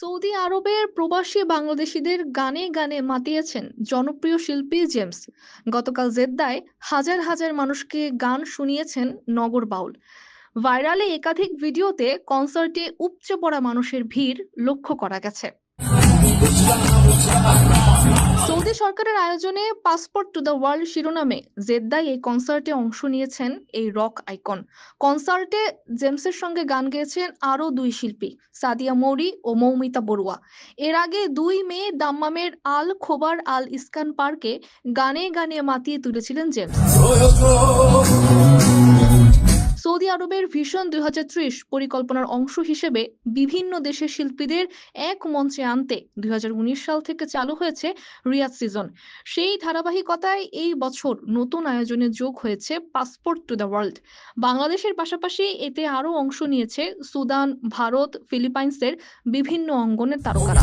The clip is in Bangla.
সৌদি আরবের প্রবাসী বাংলাদেশিদের গানে গানে মাতিয়েছেন জনপ্রিয় শিল্পী জেমস। গতকাল জেদ্দায় হাজার হাজার মানুষকে গান শুনিয়েছেন নগর বাউল। ভাইরালে একাধিক ভিডিওতে কনসার্টে উপচে পড়া মানুষের ভিড় লক্ষ্য করা গেছে। সৌদি সরকারের আয়োজনে পাসপোর্ট টু দ্য ওয়ার্ল্ড শিরোনামে জেদ্দায় এই কনসার্টে অংশ নিয়েছেন এই রক আইকন কনসার্টে জেমসের সঙ্গে গান গেয়েছেন আরও দুই শিল্পী, সাদিয়া মৌরি ও মৌমিতা বড়ুয়া। এর আগে দুই মেয়ে দাম্মামের আল খোবার আল ইসকান পার্কে গানে গানে মাতিয়ে তুলেছিলেন জেমস। আরবের ভিশন দুই পরিকল্পনার অংশ হিসেবে বিভিন্ন দেশের শিল্পীদের এক মঞ্চে আনতে দুই হাজার উনিশ সাল থেকে চালু হয়েছে রিয়াদ সিজন। সেই ধারাবাহিকতায় এই বছর নতুন আয়োজনে যোগ হয়েছে পাসপোর্ট টু দ্য ওয়ার্ল্ড বাংলাদেশের পাশাপাশি এতে আরও অংশ নিয়েছে সুদান, ভারত, ফিলিপাইন্সের বিভিন্ন অঙ্গনের তারকারা।